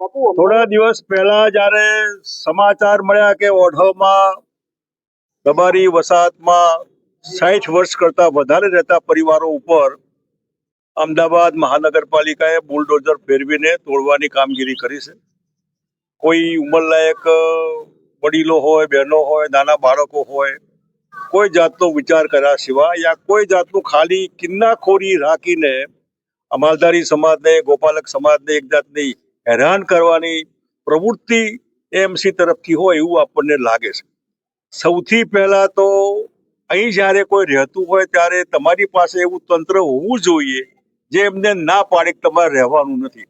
થોડા દિવસ પહેલા જ્યારે સમાચાર મળ્યા કે ઓઢવમાં દબારી વસાહતમાં સાઠ વર્ષ કરતા વધારે રહેતા પરિવારો ઉપર અમદાવાદ મહાનગરપાલિકાએ બુલડોઝર ફેરવીને તોડવાની કામગીરી કરી છે. કોઈ ઉંમરલાયક વડીલો હોય, બહેનો હોય, નાના બાળકો હોય, કોઈ જાતનો વિચાર કર્યા સિવાય યા કોઈ જાતનું ખાલી કિન્નાખોરી રાખીને અમાલધારી સમાજને, ગોપાલક સમાજને એક જાતની હેરાન કરવાની પ્રવૃત્તિ એમસી તરફથી હોય એવું આપણને લાગે છે. સૌથી પહેલા તો અહીં જ્યારે કોઈ રહેતું હોય ત્યારે તમારી પાસે એવું તંત્ર હોવું જોઈએ જે એમને ના પાડે તમારે રહેવાનું નથી.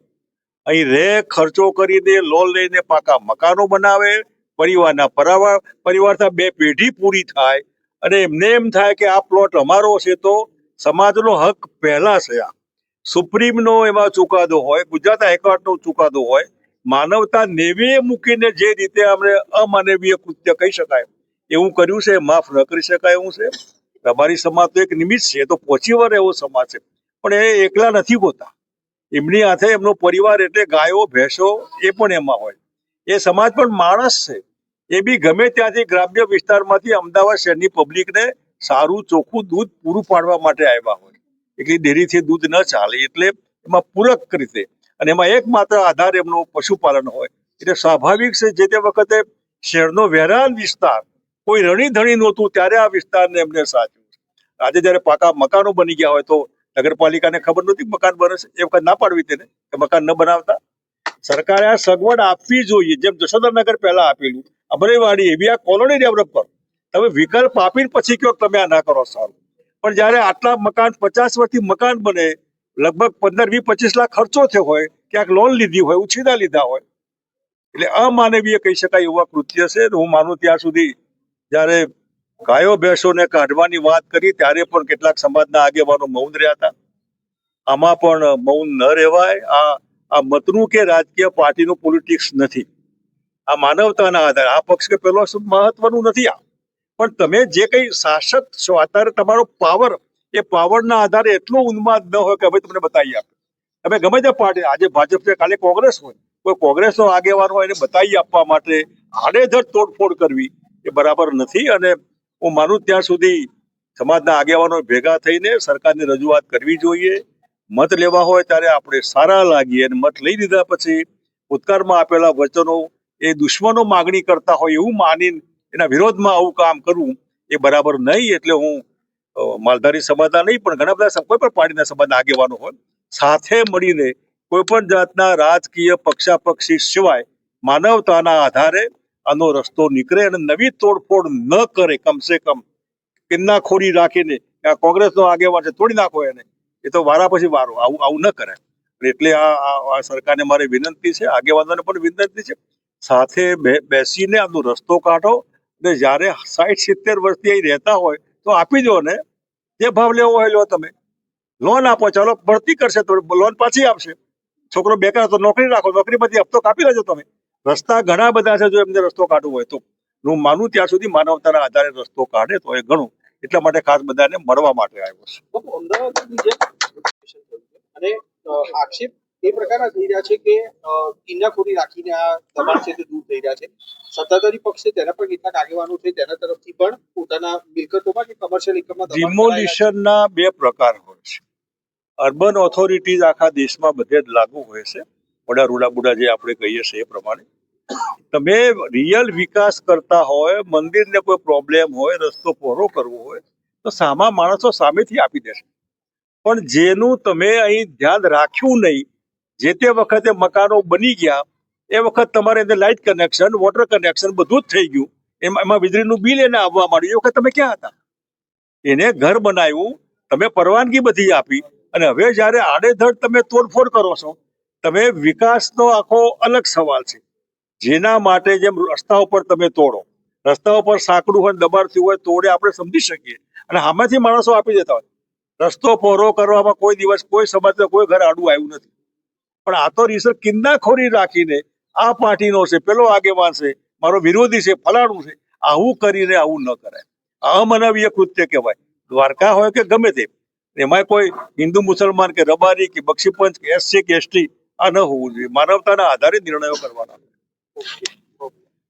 અહીં રહે, ખર્ચો કરીને લોન લઈને પાકા મકાનો બનાવે, પરિવારના પરિવાર પરિવારથી બે પેઢી પૂરી થાય અને એમને એમ થાય કે આ પ્લોટ અમારો છે તો સમાજનો હક પહેલા છે આ. સુપ્રીમનો એમાં ચુકાદો હોય, ગુજરાત હાઈકોર્ટનો ચુકાદો હોય, માનવતા નેવે મૂકીને જે રીતે આપણે અમાનવીય કૃત્ય કહી શકાય, એવું કર્યું છે, માફ ન કરી શકાય એવું છે. તમારી સમાજ તો એક નિમિત્ત છે તો પહોંચી વળે એવો સમાજ છે. પણ એ એકલા નથી હોતા. એમની હાથે એમનો પરિવાર એટલે ગાયો, ભેંસો, એ પણ એમાં હોય. એ સમાજ પણ માણસ છે. એ બી ગમે ત્યાંથી ગ્રામ્ય વિસ્તારમાંથી અમદાવાદ શહેરની પબ્લિકને સારું ચોખ્ખું દૂધ પૂરું પાડવા માટે આવ્યા હોય. એટલી ડેરીથી દૂધ ન ચાલે, એટલે એમાં પૂરક રીતે અને એમાં એકમાત્ર આધાર એમનો પશુપાલન હોય. એટલે સ્વાભાવિક છે, જે તે વખતે શહેરનો વેરાન વિસ્તાર, કોઈ રણી ધણી નહોતું, ત્યારે આ વિસ્તારને એમને સાચવ્યું આજે જ્યારે પાકા મકાનો બની ગયા હોય તો નગરપાલિકાને ખબર નહોતી મકાન બને છે. એ વખત ના પાડવી તેને કે મકાન ન બનાવતા. સરકારે આ સગવડ આપવી જોઈએ. જેમ જશોદરનગર પહેલા આપેલું, અમરેવાડી એવી આ કોલોની ડેવલપ કરો. તમે વિકલ્પ આપીને પછી કયો તમે આ ના કરો, સારું. પણ જ્યારે આટલા મકાન, પચાસ વર્ષથી મકાન બને, લગભગ પંદર, વીસ, પચીસ લાખ ખર્ચો થયો હોય, ક્યાંક લોન લીધી હોય, ઉછીના લીધા હોય. એટલે અમાનવીય કહી શકાય એવા કૃત્ય છે હું માનું ત્યાં સુધી. જ્યારે ગાયો, ભેંસોને કાઢવાની વાત કરી, ત્યારે પણ કેટલાક સમાજના આગેવાનો મૌન રહ્યા હતા. આમાં પણ મૌન ન રહેવાય. આ આ મતનું કે રાજકીય પાર્ટીનું પોલિટિક્સ નથી. આ માનવતાના આધારે. આ પક્ષ કે પેલો મહત્વનું નથી આ? પણ તમે જે કઈ શાસક છો, અત્યારે તમારો પાવર એ પાવરના આધારે એટલો ઉન્માદ ન હોય કે હવે તમને બતાવી આપે તમે ગમે તે પાર્ટી, આજે ભાજપ છે, કાલે કોંગ્રેસ હોય, કોઈ કોંગ્રેસનો આગેવાન હોય એને બતાવી આપવા માટે આડેધડ તોડફોડ કરવી એ બરાબર નથી અને હું માનું ત્યાં સુધી સમાજના આગેવાનો ભેગા થઈને સરકારની રજૂઆત કરવી જોઈએ. મત લેવા હોય ત્યારે આપણે સારા લાગીએ અને મત લઈ લીધા પછી ભૂતકાળમાં આપેલા વચનો એ દુશ્મનો માગણી કરતા હોય એવું માનીને એના વિરોધમાં આવું કામ કરવું એ બરાબર નહીં એટલે હું માલધારી સમાજના નહીં, પણ ઘણા બધા કોઈ પણ પાર્ટીના સમાજના આગેવાનો હોય, સાથે મળીને કોઈ પણ જાતના રાજકીય પક્ષાપક્ષી સિવાય માનવતાના આધારે આનો રસ્તો નીકળે અને નવી તોડફોડ ન કરે કમસે કમ. કિન્નાખોરી રાખીને, આ કોંગ્રેસનો આગેવાન છે, તોડી નાખો એને. એ તો વારા પછી વારો, આવું આવું ન કરે. એટલે આ સરકારને મારી વિનંતી છે, આગેવાનોને પણ વિનંતી છે, સાથે બેસીને આનો રસ્તો કાઢો અને જ્યારે સાઠ સિત્તેર વર્ષથી અહીં રહેતા હોય, તો આપી દો ને. જે ભાવ લેવો હોય લો તમે. લોન આપો, ચાલો, ભરતી કરશે તો લોન પાછી આપશે. છોકરો બેકાર તો નોકરી રાખો નોકરીમાંથી હપ્તો કાપી લેજો તમે. રસ્તા ઘણા બધા છે જો એમને રસ્તો કાઢવો હોય તો. હું માનું ત્યાં સુધી માનવતાના આધારે રસ્તો કાઢે તો એ ઘણું. એટલા માટે ખાસ બધાને મળવા માટે આવ્યો છે. અને આક્ષેપ એ પ્રકારના થઈ રહ્યા છે કે કિન્નાખોરી રાખીને આ દબાણ છે તે દૂર થઈ રહ્યા છે. સત્તાધારી પક્ષે તેના પણ કેટલાક આગેવાનો છે તેના તરફથી પણ પોતાના મિલકતોમાં કે કમર્શિયલ એકમમાં. ડિમોલિશનના બે પ્રકાર હોય છે. અર્બન ઓથોરિટીઝ આખા દેશમાં બધે જ લાગુ હોય છે. વડા રૂડા બુડા જે આપણે કહીએ છીએ એ પ્રમાણે. તમે રિયલ વિકાસ કરતા હોય, મંદિરને કોઈ પ્રોબ્લેમ હોય, રસ્તો પહોળો કરવો હોય, તો સામા માણસો સામેથી આપી દેશે. પણ જેનું તમે અહીં ધ્યાન રાખ્યું નહીં જે તે વખતે મકાનો બની ગયા, એ વખત તમારે અંદર લાઇટ કનેક્શન વોટર કનેક્શન બધું જ થઈ ગયું. એમાં એમાં વીજળીનું બિલ એને આવવા માંડ્યું. એ વખત તમે ક્યાં હતા? એને ઘર બનાવ્યું. તમે પરવાનગી બધી આપી. અને હવે જ્યારે આડેધડ તમે તોડફોડ કરો છો, તમે વિકાસનો આખો અલગ સવાલ છે. જેના માટે જેમ રસ્તા ઉપર તમે તોડો. રસ્તા ઉપર સાંકડું હોય દબાણ થયું હોય, તોડે, આપણે સમજી શકીએ. અને આમાંથી માણસો આપી દેતા હોય. રસ્તો પહોળો કરવામાં કોઈ દિવસ કોઈ સમાજને કોઈ ઘર આડું આવ્યું નથી. પણ આ તો રીસર કિન્નાખોરી રાખીને આ પાર્ટીનો છે પેલો આગેવાન છે મારો વિરોધી છે ફલાણું છે આવું કરીને આવું ન કરાય. અમાનવીય કૃત્ય કહેવાય. દ્વારકા હોય કે ગમે તે એમાં કોઈ હિન્દુ મુસલમાન કે રબારી કે બક્ષીપંચ કે એસસી કે એસટી આ ન હોવું જોઈએ. માનવતાના આધારે નિર્ણયો કરવાના.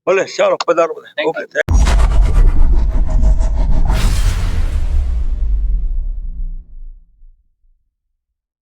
ભલે ચાલો પધારો. ઓકે